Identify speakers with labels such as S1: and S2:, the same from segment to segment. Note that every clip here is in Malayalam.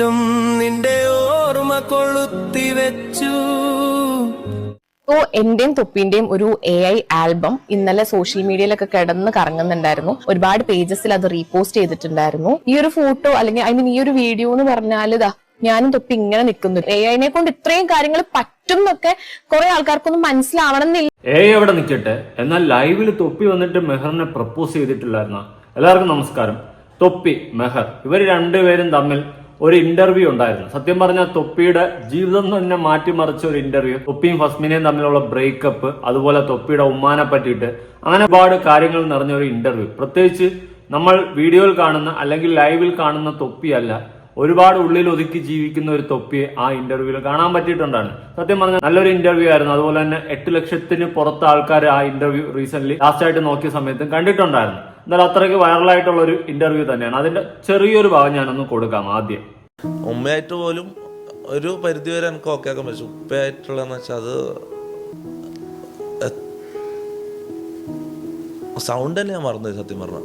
S1: ും നിന്റെ ഓർമ്മ കൊളുത്തി വെച്ചു.
S2: സോ എന്റെയും തൊപ്പിന്റെയും ഒരു എ ഐ ആൽബം ഇന്നലെ സോഷ്യൽ മീഡിയയിലൊക്കെ കിടന്ന് കറങ്ങുന്നുണ്ടായിരുന്നു. ഒരുപാട് പേജസിൽ അത് റീപോസ്റ്റ് ചെയ്തിട്ടുണ്ടായിരുന്നു. ഈ ഒരു ഫോട്ടോ അല്ലെങ്കിൽ ഐ മീൻ ഈ ഒരു വീഡിയോ എന്ന് പറഞ്ഞാൽ ഇതാ ഞാനും തൊപ്പി ഇങ്ങനെ നിൽക്കുന്നു. എ ഐനെ കൊണ്ട് ഇത്രയും കാര്യങ്ങൾ പറ്റും എന്നൊക്കെ കുറെ ആൾക്കാർക്കൊന്നും മനസ്സിലാവണം എന്നില്ല
S3: ഏ എവിടെ നിൽക്കട്ടെ? എന്നാൽ ലൈവിൽ തൊപ്പി വന്നിട്ട് മെഹറിനെ പ്രപ്പോസ് ചെയ്തിട്ടില്ലായിരുന്ന എല്ലാവർക്കും നമസ്കാരം. തൊപ്പി മെഹർ ഇവർ രണ്ടുപേരും തമ്മിൽ ഒരു ഇന്റർവ്യൂ ഉണ്ടായിരുന്നു. സത്യം പറഞ്ഞാൽ തൊപ്പിയുടെ ജീവിതം തന്നെ മാറ്റിമറിച്ച ഒരു ഇന്റർവ്യൂ തൊപ്പിയും ഫസ്മിനെയും തമ്മിലുള്ള ബ്രേക്കപ്പ് അതുപോലെ തൊപ്പിയുടെ ഉമ്മാനെ പറ്റിയിട്ട് അങ്ങനെ ഒരുപാട് കാര്യങ്ങൾ നിറഞ്ഞ ഒരു ഇന്റർവ്യൂ പ്രത്യേകിച്ച് നമ്മൾ വീഡിയോയിൽ കാണുന്ന അല്ലെങ്കിൽ ലൈവിൽ കാണുന്ന തൊപ്പിയല്ല ഒരുപാട് ഉള്ളിൽ ഒതുക്കി ജീവിക്കുന്ന ഒരു തൊപ്പിയെ ആ ഇന്റർവ്യൂവിൽ കാണാൻ പറ്റിയിട്ടുണ്ടാണ്. സത്യം പറഞ്ഞാൽ നല്ലൊരു ഇന്റർവ്യൂ ആയിരുന്നു. അതുപോലെ തന്നെ എട്ട് ലക്ഷത്തിന് പുറത്ത് ആൾക്കാർ ആ ഇന്റർവ്യൂ റീസെന്റ് ലാസ്റ്റ് ആയിട്ട് നോക്കിയ സമയത്തും കണ്ടിട്ടുണ്ടായിരുന്നു. എന്നാൽ അത്രയ്ക്ക് വൈറലായിട്ടുള്ള ഒരു ഇന്റർവ്യൂ തന്നെയാണ്. അതിന്റെ ചെറിയൊരു ഭാഗം ഞാനൊന്ന് കൊടുക്കാം ആദ്യം.
S4: ഉമ്മയായിട്ട് പോലും ഒരു പരിധി വരെ എനിക്ക് ഓക്കെ ആക്കാൻ പറ്റും. ഉപ്പയായിട്ടുള്ളതെന്ന് വെച്ചാൽ അത് സൗണ്ട് തന്നെ ഞാൻ മറന്നു സത്യം പറഞ്ഞു.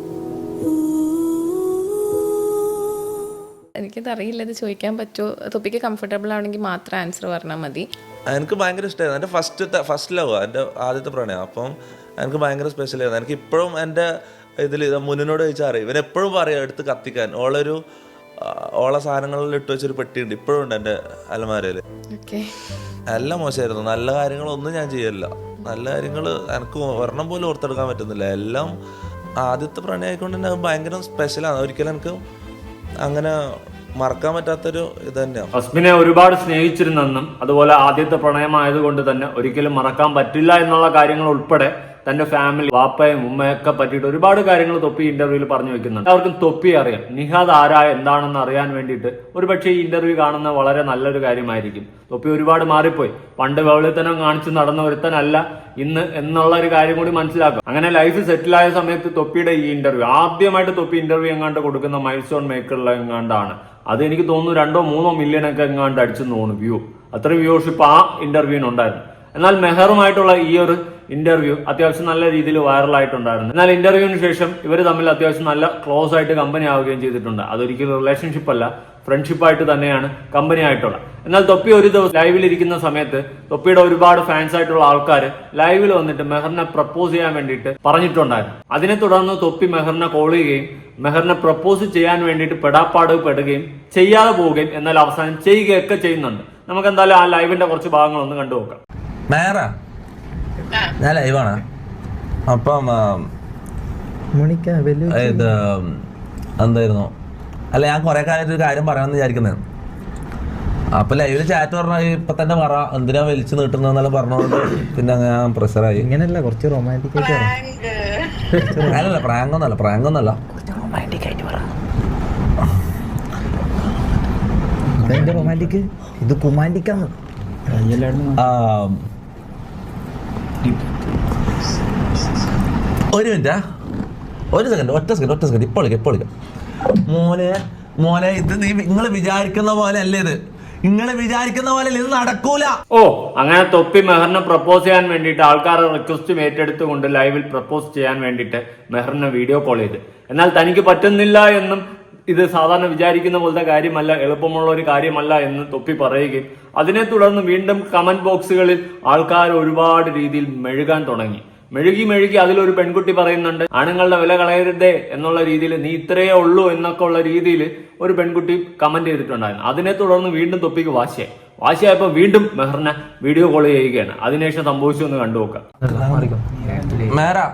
S5: എനിക്കത് അറിയില്ല ഇത് ചോദിക്കാൻ പറ്റുമോ തൊപ്പിക്ക് കംഫർട്ടബിൾ ആണെങ്കിൽ മാത്രം ആൻസർ പറഞ്ഞാൽ മതി.
S4: എനിക്ക് ഭയങ്കര ഇഷ്ടമായിരുന്നു എന്റെ ഫസ്റ്റ് ഫസ്റ്റ് ലവ് എന്റെ ആദ്യത്തെ പ്രണയം. അപ്പം എനിക്ക് ഭയങ്കര സ്പെഷ്യൽ ആയിരുന്നു. എനിക്ക് ഇപ്പോഴും എന്റെ ഇതിൽ മുന്നിനോട് ചോദിച്ചാൽ അറിയാം. ഇവൻ എപ്പോഴും പറയാം എടുത്ത് കത്തിക്കാൻ. ഓളൊരു ഓളെ സാധനങ്ങളിൽ ഇട്ട് വെച്ചൊരു പെട്ടിയുണ്ട്. ഇപ്പോഴും ഉണ്ട് എന്റെ അലമാരയിൽ.
S5: നല്ല
S4: എല്ലാം മോശമായിരുന്നു. നല്ല കാര്യങ്ങളൊന്നും ഞാൻ ചെയ്യല്ല നല്ല കാര്യങ്ങൾ എനിക്ക് ഒരെണ്ണം പോലും ഓർത്തെടുക്കാൻ പറ്റുന്നില്ല. എല്ലാം ആദ്യത്തെ പ്രണയമായിക്കൊണ്ട് തന്നെ ഭയങ്കര സ്പെഷ്യലാണ് ഒരിക്കലും എനിക്ക് അങ്ങനെ മറക്കാൻ പറ്റാത്തൊരു ഇത് തന്നെയാണ്.
S3: അസ്മിനെ ഒരുപാട് സ്നേഹിച്ചിരുന്നെന്നും അതുപോലെ ആദ്യത്തെ പ്രണയമായതുകൊണ്ട് തന്നെ ഒരിക്കലും മറക്കാൻ പറ്റില്ല എന്നുള്ള കാര്യങ്ങൾ ഉൾപ്പെടെ തന്റെ ഫാമിലി വാപ്പയും ഉമ്മയൊക്കെ പറ്റിയിട്ട് ഒരുപാട് കാര്യങ്ങൾ തൊപ്പി ഇന്റർവ്യൂവിൽ പറഞ്ഞു വെക്കുന്നുണ്ട്. അവർക്കും തൊപ്പി അറിയാം. നിഹാദ് ആരാ എന്താണെന്ന് അറിയാൻ വേണ്ടിയിട്ട് ഒരുപക്ഷെ ഈ ഇന്റർവ്യൂ കാണുന്ന വളരെ നല്ലൊരു കാര്യമായിരിക്കും. തൊപ്പി ഒരുപാട് മാറിപ്പോയി. പണ്ട് വെവളിത്തനം കാണിച്ച് നടന്ന ഒരുത്തനല്ല ഇന്ന് എന്നുള്ള ഒരു കാര്യം കൂടി മനസ്സിലാക്കും. അങ്ങനെ ലൈഫ് സെറ്റിലായ സമയത്ത് തൊപ്പിയുടെ ഈ ഇന്റർവ്യൂ ആദ്യമായിട്ട് തൊപ്പി ഇന്റർവ്യൂ എങ്ങാണ്ട് കൊടുക്കുന്ന മൈൽ സ്റ്റോൺ മേക്കറിൽ എങ്ങാണ്ടാണ്. അത് എനിക്ക് തോന്നുന്നു രണ്ടോ മൂന്നോ മില്യൺ ഒക്കെ എങ്ങാണ്ട് അടിച്ചു തോന്നുന്നു വ്യൂ അത്രയും വ്യൂഷിപ്പ് ആ ഇന്റർവ്യൂവിനുണ്ടായിരുന്നു എന്നാൽ മെഹറുമായിട്ടുള്ള ഈ ഒരു ഇന്റർവ്യൂ അത്യാവശ്യം നല്ല രീതിയിൽ വൈറലായിട്ടുണ്ടായിരുന്നു. എന്നാൽ ഇന്റർവ്യൂവിന് ശേഷം ഇവർ തമ്മിൽ അത്യാവശ്യം നല്ല ക്ലോസ് ആയിട്ട് കമ്പനി ആവുകയും ചെയ്തിട്ടുണ്ട്. അതൊരിക്കലും റിലേഷൻഷിപ്പ് അല്ല ഫ്രണ്ട്ഷിപ്പ് ആയിട്ട് തന്നെയാണ് കമ്പനി ആയിട്ടുള്ള എന്നാൽ തൊപ്പി ഒരു ദിവസം ലൈവിൽ ഇരിക്കുന്ന സമയത്ത് തൊപ്പിയുടെ ഒരുപാട് ഫാൻസ് ആയിട്ടുള്ള ആൾക്കാർ ലൈവിൽ വന്നിട്ട് മെഹറിനെ പ്രപ്പോസ് ചെയ്യാൻ വേണ്ടിയിട്ട് പറഞ്ഞിട്ടുണ്ടായിരുന്നു. അതിനെ തുടർന്ന് തൊപ്പി മെഹറിനെ കോൾ ചെയ്യുകയും മെഹറിനെ പ്രപ്പോസ് ചെയ്യാൻ വേണ്ടിയിട്ട് പെടാപ്പാട് പെടുകയും ചെയ്യാതെ പോവുകയും എന്നാൽ അവസാനം ചെയ്യുകയൊക്കെ ചെയ്യുന്നുണ്ട്. നമുക്ക് എന്തായാലും ആ ലൈവിന്റെ കുറച്ച് ഭാഗങ്ങൾ ഒന്ന് കണ്ടു നോക്കാം
S4: മേറ ഞാൻ ലൈവാണ്. അപ്പം ഇത് എന്തായിരുന്നു? അല്ല ഞാൻ കുറെ കാലമായിട്ട് ഒരു കാര്യം പറയണമെന്ന് വിചാരിക്കുന്നത് അപ്പൊ ലൈവിൽ ചാറ്റ് പറഞ്ഞ ഇപ്പൊ തന്നെ പറ എന്തിനാ വലിച്ചു നീട്ടുന്നെന്നെല്ലാം പറഞ്ഞോണ്ട് പിന്നെ ഞാൻ പ്രഷറായി.
S6: ഇങ്ങനല്ല കുറച്ച് റൊമാന്റിക് ആയിട്ട് പറ.
S4: അല്ലല്ല പ്രാങ്കൊന്നല്ല പ്രാങ്കൊന്നല്ല.
S6: ഇതെന്റെ റൊമാന്റിക് ഇത് കുമാന്റിക്കാന്ന്
S4: ആ, ഒരു മിനിറ്റ് ഒരു സെക്കൻഡ് ഒറ്റ സെക്കൻഡ് ഒറ്റ സെക്കൻഡ് ഇപ്പോൾ ഇപ്പോൾ മോനെ മോനെ ഇത് നീ നിങ്ങൾ വിചാരിക്കുന്ന പോലെ അല്ലേ ഇത്? നിങ്ങൾ വിചാരിക്കുന്ന പോലെ ഇത് നടക്കൂല?
S3: ഓ അങ്ങനെ തൊപ്പി മെഹറിനെ പ്രപ്പോസ് ചെയ്യാൻ വേണ്ടിയിട്ട് ആൾക്കാർ റിക്വസ്റ്റ് ഏറ്റെടുത്തുകൊണ്ട് ലൈവിൽ പ്രപ്പോസ് ചെയ്യാൻ വേണ്ടിയിട്ട് മെഹറിനെ വീഡിയോ കോൾ ചെയ്ത്. എന്നാൽ തനിക്ക് പറ്റുന്നില്ല എന്നും ഇത് സാധാരണ വിചാരിക്കുന്ന പോലത്തെ കാര്യമല്ല എളുപ്പമുള്ള ഒരു കാര്യമല്ല എന്ന് തൊപ്പി പറയുകയും അതിനെ തുടർന്ന് വീണ്ടും കമന്റ് ബോക്സുകളിൽ ആൾക്കാർ ഒരുപാട് രീതിയിൽ മെഴുകാൻ തുടങ്ങി. മെഴുകി മെഴുകി അതിലൊരു പെൺകുട്ടി പറയുന്നുണ്ട് ആണുങ്ങളുടെ വില കളയരുതേ എന്നുള്ള രീതിയിൽ നീ ഇത്രയേ ഉള്ളൂ എന്നൊക്കെ ഉള്ള രീതിയിൽ ഒരു പെൺകുട്ടി കമന്റ് ചെയ്തിട്ടുണ്ടായിരുന്നു. അതിനെ തുടർന്ന് വീണ്ടും തൊപ്പിക്ക് വാശിയായി. വാശിയായപ്പോൾ വീണ്ടും മെഹറിനെ വീഡിയോ കോൾ ചെയ്യുകയാണ്. അതിനുശേഷം സംഭവിച്ചു എന്ന് കണ്ടുനോക്കാം
S4: നോക്കാം.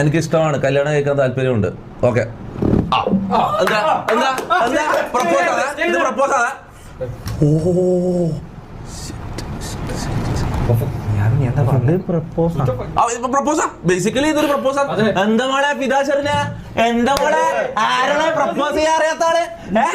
S4: എനിക്ക് ഇഷ്ടമാണ് കല്യാണം കഴിക്കാൻ താല്പര്യമുണ്ട്. ഓക്കെ
S6: അത് പ്രപ്പോസ്
S4: ബേസിക്കലി ഇതൊരു പ്രപ്പോസൽ. എന്താ മോളെ പിതാചരന് എന്താ മോളെ? ആരോടെ പ്രപ്പോസ് ചെയ്യാൻ അറിയാത്ത ആൾ? ഏ?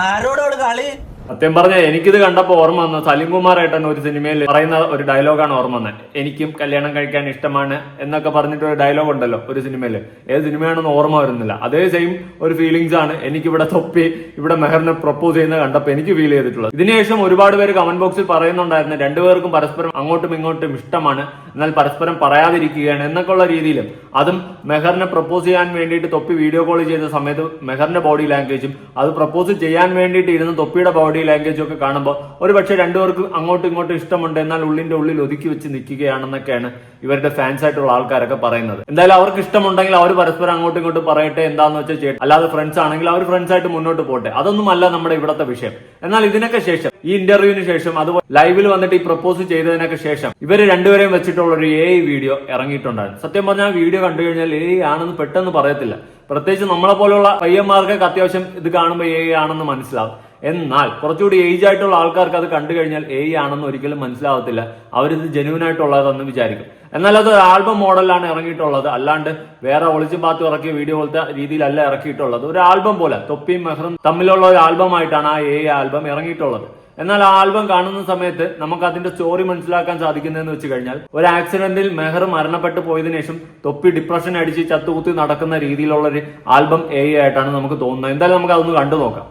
S4: ആരോട് കളി?
S3: സത്യം പറഞ്ഞ എനിക്കിത് കണ്ടപ്പോൾ ഓർമ്മ വന്ന സലീം കുമാർ ഏട്ടൻ ഒരു സിനിമയിൽ പറയുന്ന ഒരു ഡയലോഗാണ് ഓർമ്മ വന്നത്. എനിക്കും കല്യാണം കഴിക്കാൻ ഇഷ്ടമാണ് എന്നൊക്കെ പറഞ്ഞിട്ട് ഒരു ഡയലോഗ് ഉണ്ടല്ലോ ഒരു സിനിമയിൽ ഏത് സിനിമയാണെന്ന് ഓർമ്മ വരുന്നില്ല. അതേ സെയിം ഒരു ഫീലിംഗ്സ് ആണ് എനിക്ക് ഇവിടെ തൊപ്പി ഇവിടെ മെഹറിനെ പ്രപ്പോസ് ചെയ്യുന്നത് കണ്ടപ്പോൾ എനിക്ക് ഫീൽ ചെയ്തിട്ടുള്ളത്. ഇതിനുശേഷം ഒരുപാട് പേര് കമന്റ് ബോക്സിൽ പറയുന്നുണ്ടായിരുന്നു രണ്ടുപേർക്കും പരസ്പരം അങ്ങോട്ടും ഇങ്ങോട്ടും ഇഷ്ടമാണ് എന്നാൽ പരസ്പരം പറയാതിരിക്കുകയാണ് എന്നൊക്കെയുള്ള രീതിയിൽ അതും മെഹറിനെ പ്രപ്പോസ് ചെയ്യാൻ വേണ്ടിയിട്ട് തൊപ്പി വീഡിയോ കോൾ ചെയ്ത സമയത്ത് മെഹറിന്റെ ബോഡി ലാംഗ്വേജും അത് പ്രപ്പോസ് ചെയ്യാൻ വേണ്ടിയിട്ട് ഇരുന്ന് തൊപ്പിയുടെ ബോഡി ലാംഗ്വേജും ഒക്കെ കാണുമ്പോൾ ഒരു പക്ഷേ രണ്ടുപേർക്കും അങ്ങോട്ടും ഇങ്ങോട്ടും ഇഷ്ടമുണ്ട് എന്നാൽ ഉള്ളിന്റെ ഉള്ളിൽ ഒതുക്കി വെച്ച് നിൽക്കുകയാണെന്നൊക്കെയാണ് ഇവരുടെ ഫാൻസ് ആയിട്ടുള്ള ആൾക്കാരൊക്കെ പറയുന്നത്. എന്തായാലും അവർക്ക് ഇഷ്ടമുണ്ടെങ്കിൽ അവർ പരസ്പരം അങ്ങോട്ടും ഇങ്ങോട്ടും പറയട്ടെ എന്താന്ന് വെച്ചാൽ ചെയ്യട്ടെ. അല്ലാതെ ഫ്രണ്ട്സ് ആണെങ്കിൽ അവർ ഫ്രണ്ട്സ് ആയിട്ട് മുന്നോട്ട് പോട്ടെ. അതൊന്നുമല്ല നമ്മുടെ ഇവിടുത്തെ വിഷയം. എന്നാൽ ഇതിനൊക്കെ ശേഷം ഈ ഇന്റർവ്യൂവിന് ശേഷം അതുപോലെ ലൈവിൽ വന്നിട്ട് ഈ പ്രപ്പോസ് ചെയ്തതിനൊക്കെ ശേഷം ഇവർ രണ്ടുപേരെയും വെച്ചിട്ടുള്ള ഒരു എ വീഡിയോ ഇറങ്ങിയിട്ടുണ്ടായിരുന്നു. സത്യം പറഞ്ഞാൽ വീഡിയോ കണ്ടു കഴിഞ്ഞാൽ എ ആണെന്ന് പെട്ടെന്ന് പറയത്തില്ല. പ്രത്യേകിച്ച് നമ്മളെ പോലുള്ള പയ്യന്മാർക്കൊക്കെ അത്യാവശ്യം ഇത് കാണുമ്പോൾ എ ആണെന്ന് മനസ്സിലാവും. എന്നാൽ കുറച്ചുകൂടി ഏജ് ആയിട്ടുള്ള ആൾക്കാർക്ക് അത് കണ്ടു കഴിഞ്ഞാൽ എ ആണെന്ന് ഒരിക്കലും മനസ്സിലാവത്തില്ല. അവരിത് ജെന്യൂൻ ആയിട്ടുള്ളതെന്ന് വിചാരിക്കും. എന്നാൽ അത് ആൽബം മോഡലാണ് ഇറങ്ങിയിട്ടുള്ളത്. അല്ലാണ്ട് വേറെ ഒളിച്ചു പാത്ത് ഇറക്കിയ വീഡിയോ പോലത്തെ രീതിയിലല്ല ഇറക്കിയിട്ടുള്ളത്. ഒരു ആൽബം പോലെ തൊപ്പിയും മെഹറും തമ്മിലുള്ള ഒരു ആൽബമായിട്ടാണ് ആ എ ആൽബം ഇറങ്ങിയിട്ടുള്ളത്. എന്നാൽ ആ ആൽബം കാണുന്ന സമയത്ത് നമുക്ക് അതിന്റെ സ്റ്റോറി മനസ്സിലാക്കാൻ സാധിക്കുന്നതെന്ന് വെച്ച് കഴിഞ്ഞാൽ ഒരു ആക്സിഡന്റിൽ മെഹർ മരണപ്പെട്ടു പോയതിനു ശേഷം തൊപ്പി ഡിപ്രഷൻ അടിച്ച് ചത്തുകുത്തി നടക്കുന്ന രീതിയിലുള്ള ഒരു ആൽബം എ ആയിട്ടാണ് നമുക്ക് തോന്നുന്നത്. എന്തായാലും നമുക്ക് അതൊന്ന് കണ്ടു നോക്കാം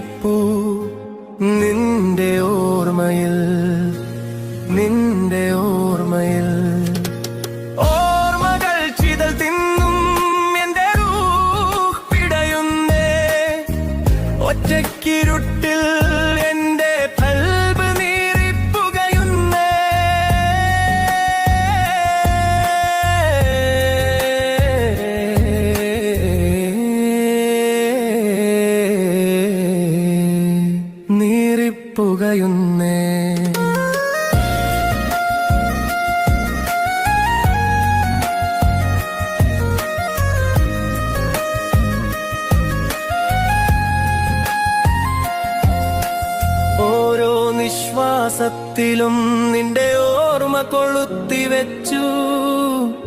S1: people ഓരോ നിശ്വാസത്തിലും നിന്റെ ഓർമ്മ കൊളുത്തി വെച്ചു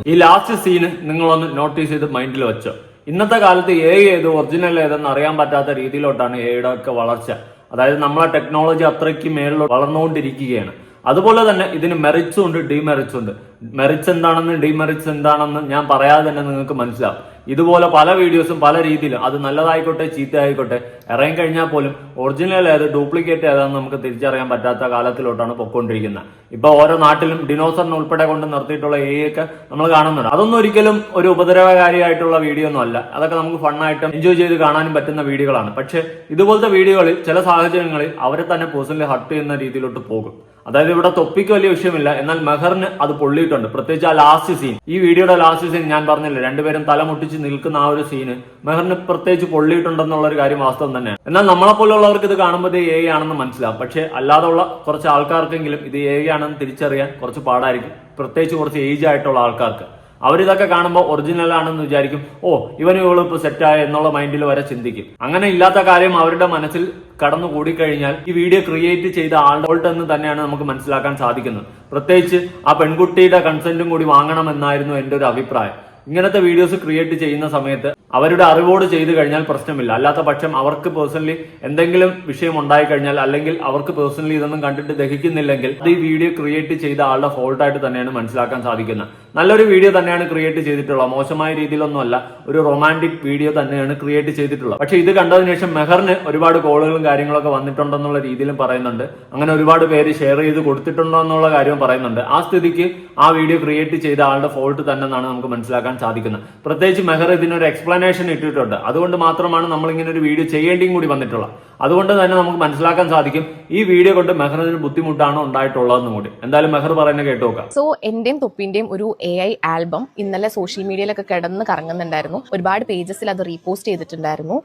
S3: ഈ ലാസ്റ്റ് സീന് നിങ്ങളൊന്ന് നോട്ടീസ് ചെയ്ത് മൈൻഡിൽ വെച്ചോ. ഇന്നത്തെ കാലത്ത് എ ഏത് ഒറിജിനൽ ഏതെന്ന് അറിയാൻ പറ്റാത്ത രീതിയിലോട്ടാണ് എയുടെ ഒക്കെ വളർച്ച. അതായത് നമ്മളെ ടെക്നോളജി അത്രയ്ക്ക് മേളിൽ വളർന്നുകൊണ്ടിരിക്കുകയാണ്. അതുപോലെ തന്നെ ഇതിന് മെറിറ്റ്സും ഉണ്ട് ഡിമെറിറ്റ്സും ഉണ്ട്. മെറിറ്റ്സ് എന്താണെന്ന് ഡിമെറിറ്റ്സ് എന്താണെന്ന് ഞാൻ പറയാതെ തന്നെ നിങ്ങൾക്ക് മനസ്സിലാവും. ഇതുപോലെ പല വീഡിയോസും പല രീതിയിലും അത് നല്ലതായിക്കോട്ടെ ചീത്ത ആയിക്കോട്ടെ ഇറങ്ങി കഴിഞ്ഞാൽ പോലും ഒറിജിനൽ ഏത് ഡ്യൂപ്ലിക്കേറ്റ് ഏതാണെന്ന് നമുക്ക് തിരിച്ചറിയാൻ പറ്റാത്ത കാലത്തിലോട്ടാണ് പൊക്കോണ്ടിരിക്കുന്നത് ഇപ്പൊ ഓരോ നാട്ടിലും ഡിനോസറിനെ ഉൾപ്പെടെ കൊണ്ട് നിർത്തിയിട്ടുള്ള എ ഒക്കെ നമ്മൾ കാണുന്നുണ്ട്. അതൊന്നും ഒരിക്കലും ഒരു ഉപദ്രവകാരിയായിട്ടുള്ള വീഡിയോ ഒന്നും അല്ല. അതൊക്കെ നമുക്ക് ഫണ്ണായിട്ട് എൻജോയ് ചെയ്ത് കാണാനും പറ്റുന്ന വീഡിയോകളാണ് പക്ഷെ ഇതുപോലത്തെ വീഡിയോകളിൽ ചില സാഹചര്യങ്ങളിൽ അവരെ തന്നെ പേഴ്സണലി ഹർട്ട് ചെയ്യുന്ന രീതിയിലോട്ട് പോകും. അതായത് ഇവിടെ തൊപ്പിക്ക് വലിയ വിഷയമില്ല. എന്നാൽ മെഹറിന് അത് പൊള്ളിയിട്ടുണ്ട്. പ്രത്യേകിച്ച് ആ ലാസ്റ്റ് സീൻ ഈ വീഡിയോയുടെ ലാസ്റ്റ് സീൻ ഞാൻ പറഞ്ഞില്ല രണ്ടുപേരും തലമുട്ടിച്ച് നിൽക്കുന്ന ആ ഒരു സീന് മെഹറിന് പ്രത്യേകിച്ച് പൊള്ളിയിട്ടുണ്ടെന്നുള്ള ഒരു കാര്യം വാസ്തവം തന്നെയാണ്. എന്നാൽ നമ്മളെ പോലുള്ളവർക്ക് ഇത് കാണുമ്പോൾ ഇത് എ ആണെന്ന് മനസ്സിലാവും. പക്ഷെ അല്ലാതെയുള്ള കുറച്ച് ആൾക്കാർക്കെങ്കിലും ഇത് എ ആണെന്ന് തിരിച്ചറിയാൻ കുറച്ച് പാടായിരിക്കും. പ്രത്യേകിച്ച് കുറച്ച് ഏജ് ആയിട്ടുള്ള ആൾക്കാർക്ക്. അവരിതൊക്കെ കാണുമ്പോൾ ഒറിജിനൽ ആണെന്ന് വിചാരിക്കും ഓ ഇവനും ഇവളും ഇപ്പൊ സെറ്റായ എന്നുള്ള മൈൻഡിൽ വരെ ചിന്തിക്കും. അങ്ങനെ ഇല്ലാത്ത കാര്യം അവരുടെ മനസ്സിൽ കടന്നു കൂടിക്കഴിഞ്ഞാൽ ഈ വീഡിയോ ക്രിയേറ്റ് ചെയ്ത ആളുടെ എന്ന് തന്നെയാണ് നമുക്ക് മനസ്സിലാക്കാൻ സാധിക്കുന്നത്. പ്രത്യേകിച്ച് ആ പെൺകുട്ടിയുടെ കൺസെന്റും കൂടി വാങ്ങണമെന്നായിരുന്നു എന്റെ ഒരു അഭിപ്രായം. ഇങ്ങനത്തെ വീഡിയോസ് ക്രിയേറ്റ് ചെയ്യുന്ന സമയത്ത് അവരുടെ അറിവോട് ചെയ്തു കഴിഞ്ഞാൽ പ്രശ്നമില്ല. അല്ലാത്ത പക്ഷം അവർക്ക് പേഴ്സണലി എന്തെങ്കിലും വിഷയം ഉണ്ടായി കഴിഞ്ഞാൽ അല്ലെങ്കിൽ അവർക്ക് പേഴ്സണലി ഇതൊന്നും കണ്ടിട്ട് ദഹിക്കുന്നില്ലെങ്കിൽ അത് ഈ വീഡിയോ ക്രിയേറ്റ് ചെയ്ത ആളുടെ ഫോൾട്ടായിട്ട് തന്നെയാണ് മനസ്സിലാക്കാൻ സാധിക്കുന്നത്. നല്ലൊരു വീഡിയോ തന്നെയാണ് ക്രിയേറ്റ് ചെയ്തിട്ടുള്ളത്. മോശമായ രീതിയിലൊന്നുമല്ല ഒരു റൊമാന്റിക് വീഡിയോ തന്നെയാണ് ക്രിയേറ്റ് ചെയ്തിട്ടുള്ളത്. പക്ഷെ ഇത് കണ്ടതിന് ശേഷം മെഹറിന് ഒരുപാട് കോളുകളും കാര്യങ്ങളൊക്കെ വന്നിട്ടുണ്ടെന്നുള്ള രീതിയിലും പറയുന്നുണ്ട്. അങ്ങനെ ഒരുപാട് പേര് ഷെയർ ചെയ്ത് കൊടുത്തിട്ടുണ്ടോ എന്നുള്ള കാര്യവും പറയുന്നുണ്ട്. ആ സ്ഥിതിക്ക് ആ വീഡിയോ ക്രിയേറ്റ് ചെയ്ത ആളുടെ ഫോൾട്ട് തന്നെ നമുക്ക് മനസ്സിലാക്കാൻ മനസ്സിലാക്കാൻ സാധിക്കുന്നത്. പ്രത്യേകിച്ച് മെഹർ ഇതിനൊരു എക്സ്പ്ലനേഷൻ ഇട്ടിട്ടുണ്ട്. അതുകൊണ്ട് മാത്രമാണ് നമ്മൾ ഇങ്ങനെ ഒരു വീഡിയോ ചെയ്യേണ്ടിയും കൂടി വന്നിട്ടുള്ളത്. അതുകൊണ്ട് തന്നെ നമുക്ക് മനസ്സിലാക്കാൻ സാധിക്കും ഈ വീഡിയോ കൊണ്ട് മെഹറിന് ബുദ്ധിമുട്ടാണോ ഉണ്ടായിട്ടുള്ളതെന്നും കൂടി. എന്തായാലും മെഹർ പറയുന്നത് കേട്ടു നോക്കാം.
S2: സോ എന്റെയും തൊപ്പിന്റെയും ഒരു എ ഐ ആൽബം ഇന്നലെ സോഷ്യൽ മീഡിയയിലൊക്കെ കിടന്ന് കറങ്ങുന്നുണ്ടായിരുന്നു. ഒരുപാട് പേജസിൽ അത് റീപോസ്റ്റ് ചെയ്തിട്ടുണ്ടായിരുന്നു.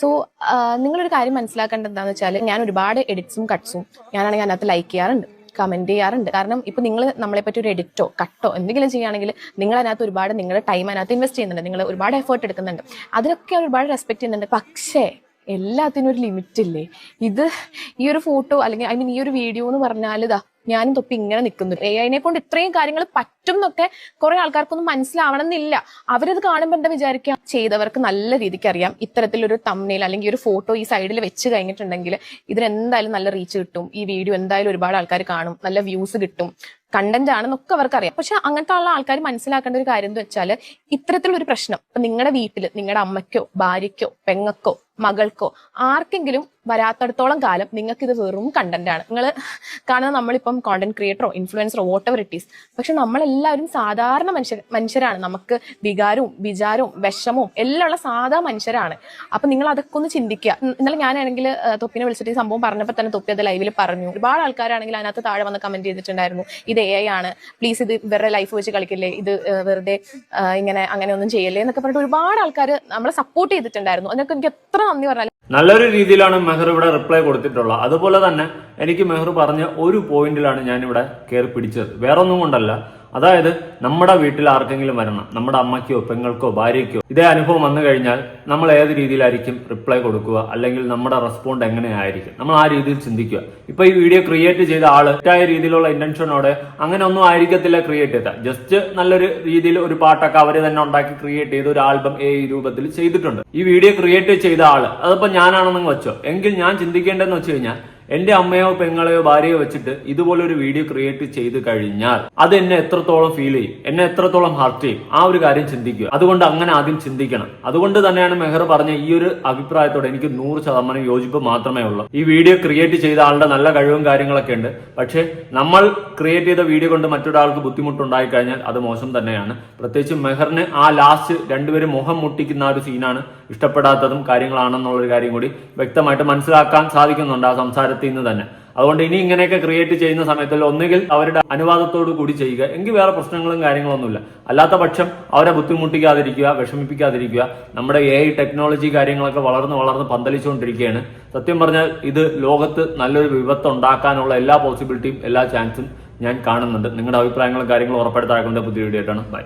S2: സോ നിങ്ങളൊരു കാര്യം മനസ്സിലാക്കേണ്ടത് എന്താണെന്ന് വെച്ചാൽ ഞാൻ ഒരുപാട് എഡിറ്റ്സും കട്ട്സും ഞാനാണെങ്കിൽ അതിനകത്ത് ലൈക്ക് ചെയ്യാറുണ്ട്. കമന്റ് ചെയ്യാറുണ്ട്. കാരണം ഇപ്പൊ നിങ്ങൾ നമ്മളെ പറ്റി ഒരു എഡിറ്റോ കട്ടോ എന്തെങ്കിലും ചെയ്യുകയാണെങ്കിൽ നിങ്ങൾ അതിനകത്ത് ഒരുപാട് നിങ്ങളുടെ ടൈം അതിനകത്ത് ഇൻവെസ്റ്റ് ചെയ്യുന്നുണ്ട്. നിങ്ങൾ ഒരുപാട് എഫേർട്ട് എടുക്കുന്നുണ്ട്. അതിനൊക്കെ ഒരുപാട് റെസ്പെക്ട് ചെയ്യുന്നുണ്ട്. പക്ഷേ എല്ലാത്തിനും ഒരു ലിമിറ്റ് ഇല്ലേ ഇത് ഈ ഒരു ഫോട്ടോ അല്ലെങ്കിൽ ഐ മീൻ ഈ ഒരു വീഡിയോ എന്ന് പറഞ്ഞാൽ ഇതാ ഞാനും തൊപ്പി ഇങ്ങനെ നിൽക്കുന്നു എ ഐനെ കൊണ്ട് ഇത്രയും കാര്യങ്ങൾ പറ്റും എന്നൊക്കെ കുറെ ആൾക്കാർക്കൊന്നും മനസ്സിലാവണം എന്നില്ല അവരത് കാണുമ്പോൾ എന്താ വിചാരിക്കുക ചെയ്തവർക്ക് നല്ല രീതിക്ക് അറിയാം. ഇത്തരത്തിലൊരു തമ്മിൽ അല്ലെങ്കിൽ ഒരു ഫോട്ടോ ഈ സൈഡിൽ വെച്ച് കഴിഞ്ഞിട്ടുണ്ടെങ്കിൽ ഇതിനെന്തായാലും നല്ല റീച്ച് കിട്ടും. ഈ വീഡിയോ എന്തായാലും ഒരുപാട് ആൾക്കാർ കാണും. നല്ല വ്യൂസ് കിട്ടും. കണ്ടന്റ് ആണെന്നൊക്കെ അവർക്ക് അറിയാം. പക്ഷെ അങ്ങനത്തെ ഉള്ള ആൾക്കാർ മനസ്സിലാക്കേണ്ട ഒരു കാര്യം എന്ന് വെച്ചാൽ ഇത്തരത്തിലൊരു പ്രശ്നം. നിങ്ങളുടെ വീട്ടിൽ നിങ്ങളുടെ അമ്മയ്ക്കോ ഭാര്യയ്ക്കോ പെങ്ങൾക്കോ മകൾക്കോ ആർക്കെങ്കിലും വരാത്തടത്തോളം കാലം നിങ്ങൾക്ക് ഇത് വെറും കണ്ടന്റ് ആണ്. നിങ്ങൾ കാണുന്ന നമ്മളിപ്പം കോണ്ടന്റ് ക്രിയേറ്ററോ ഇൻഫ്ലുവൻസറോ വോട്ടെവർ ഇറ്റ് ഈസ് പക്ഷെ നമ്മളെല്ലാവരും സാധാരണ മനുഷ്യർ മനുഷ്യരാണ്. നമുക്ക് വികാരവും വിചാരവും വിഷമവും എല്ലാം ഉള്ള സാധാ മനുഷ്യരാണ്. അപ്പൊ നിങ്ങൾ അതൊക്കെ ഒന്ന് ചിന്തിക്കുക. ഇന്ന- ഇന്നലെ ഞാനാണെങ്കിൽ തൊപ്പിനെ വിളിച്ചിട്ട് ഈ സംഭവം പറഞ്ഞപ്പോൾ തന്നെ തൊപ്പി അത് ലൈവിൽ പറഞ്ഞു. ഒരുപാട് ആൾക്കാരാണെങ്കിൽ അതിനകത്ത് താഴെ വന്ന് കമന്റ് ചെയ്തിട്ടുണ്ടായിരുന്നു. ഇത് എ ആണ്. പ്ലീസ് ഇത് വെറുതെ ലൈഫ് വെച്ച് കളിക്കില്ലേ? ഇത് വെറുതെ ഇങ്ങനെ അങ്ങനെ ഒന്നും ചെയ്യല്ലേ എന്നൊക്കെ പറഞ്ഞിട്ട് ഒരുപാട് ആൾക്കാർ നമ്മളെ സപ്പോർട്ട് ചെയ്തിട്ടുണ്ടായിരുന്നു. അതിനൊക്കെ എനിക്ക് എത്ര നന്ദി പറഞ്ഞാലും
S3: നല്ലൊരു രീതിയിലാണ് മെഹർ ഇവിടെ റിപ്ലൈ കൊടുത്തിട്ടുള്ളത്. അതുപോലെ തന്നെ എനിക്ക് മെഹർ പറഞ്ഞ ഒരു പോയിന്റിലാണ് ഞാൻ ഇവിടെ കയറി പിടിച്ചത്. വേറൊന്നും കൊണ്ടല്ല. അതായത് നമ്മുടെ വീട്ടിൽ ആർക്കെങ്കിലും വരണം നമ്മുടെ അമ്മയ്ക്കോ പെങ്ങൾക്കോ ഭാര്യയ്ക്കോ ഇതേ അനുഭവം വന്നു കഴിഞ്ഞാൽ നമ്മൾ ഏത് രീതിയിലായിരിക്കും റിപ്ലൈ കൊടുക്കുക അല്ലെങ്കിൽ നമ്മുടെ റെസ്പോണ്ട് എങ്ങനെയായിരിക്കും? നമ്മൾ ആ രീതിയിൽ ചിന്തിക്കുക. ഇപ്പൊ ഈ വീഡിയോ ക്രിയേറ്റ് ചെയ്ത ആൾ തെറ്റായ രീതിയിലുള്ള ഇന്റൻഷനോടെ അങ്ങനെ ഒന്നും ആയിരിക്കത്തില്ല ക്രിയേറ്റ് ചെയ്ത. ജസ്റ്റ് നല്ലൊരു രീതിയിൽ ഒരു പാട്ടൊക്കെ അവർ തന്നെ ഉണ്ടാക്കി ക്രിയേറ്റ് ചെയ്ത് ഒരു ആൽബം ഏ രൂപത്തിൽ ചെയ്തിട്ടുണ്ട്. ഈ വീഡിയോ ക്രിയേറ്റ് ചെയ്ത ആൾ അതിപ്പോ ഞാനാണെന്ന് വെച്ചോ. എങ്കിൽ ഞാൻ ചിന്തിക്കേണ്ടതെന്ന് വെച്ച് കഴിഞ്ഞാൽ എന്റെ അമ്മയോ പെങ്ങളെയോ ഭാര്യയോ വെച്ചിട്ട് ഇതുപോലൊരു വീഡിയോ ക്രിയേറ്റ് ചെയ്ത് കഴിഞ്ഞാൽ അത് എന്നെ എത്രത്തോളം ഫീൽ ചെയ്യും എന്നെ എത്രത്തോളം ഹർട്ട് ചെയ്യും ആ ഒരു കാര്യം ചിന്തിക്കുക. അതുകൊണ്ട് അങ്ങനെ ആദ്യം ചിന്തിക്കണം. അതുകൊണ്ട് തന്നെയാണ് മെഹർ പറഞ്ഞ ഈ ഒരു അഭിപ്രായത്തോടെ എനിക്ക് നൂറ് ശതമാനം യോജിപ്പ് മാത്രമേ ഉള്ളൂ. ഈ വീഡിയോ ക്രിയേറ്റ് ചെയ്ത ആളുടെ നല്ല കഴിവും കാര്യങ്ങളൊക്കെ ഉണ്ട്. പക്ഷേ നമ്മൾ ക്രിയേറ്റ് ചെയ്ത വീഡിയോ കൊണ്ട് മറ്റൊരാൾക്ക് ബുദ്ധിമുട്ടുണ്ടായി കഴിഞ്ഞാൽ അത് മോശം തന്നെയാണ്. പ്രത്യേകിച്ച് മെഹറിന് ആ ലാസ്റ്റ് രണ്ടുപേരും മുഖം മുട്ടിക്കുന്ന ആ ഒരു സീനാണ് ഇഷ്ടപ്പെടാത്തതും കാര്യങ്ങളാണെന്നുള്ളൊരു കാര്യം കൂടി വ്യക്തമായിട്ട് മനസ്സിലാക്കാൻ സാധിക്കുന്നുണ്ട് ആ സംസാരത്തിൽ നിന്ന് തന്നെ. അതുകൊണ്ട് ഇനി ഇങ്ങനെയൊക്കെ ക്രിയേറ്റ് ചെയ്യുന്ന സമയത്തിൽ ഒന്നുകിൽ അവരുടെ അനുവാദത്തോടു കൂടി ചെയ്യുക എങ്കിൽ വേറെ പ്രശ്നങ്ങളും കാര്യങ്ങളൊന്നുമില്ല. അല്ലാത്ത പക്ഷം അവരെ ബുദ്ധിമുട്ടിക്കാതിരിക്കുക വിഷമിപ്പിക്കാതിരിക്കുക. നമ്മുടെ എ ഐ ടെക്നോളജി കാര്യങ്ങളൊക്കെ വളർന്ന് വളർന്ന് പന്തലിച്ചുകൊണ്ടിരിക്കുകയാണ്. സത്യം പറഞ്ഞാൽ ഇത് ലോകത്ത് നല്ലൊരു വിപത്ത് ഉണ്ടാക്കാനുള്ള എല്ലാ പോസിബിലിറ്റിയും എല്ലാ ചാൻസും ഞാൻ കാണുന്നുണ്ട്. നിങ്ങളുടെ അഭിപ്രായങ്ങളും കാര്യങ്ങളും ഉറപ്പെടുത്താറുണ്ട് പുതിയ വീഡിയോ ആയിട്ടാണ് ബൈ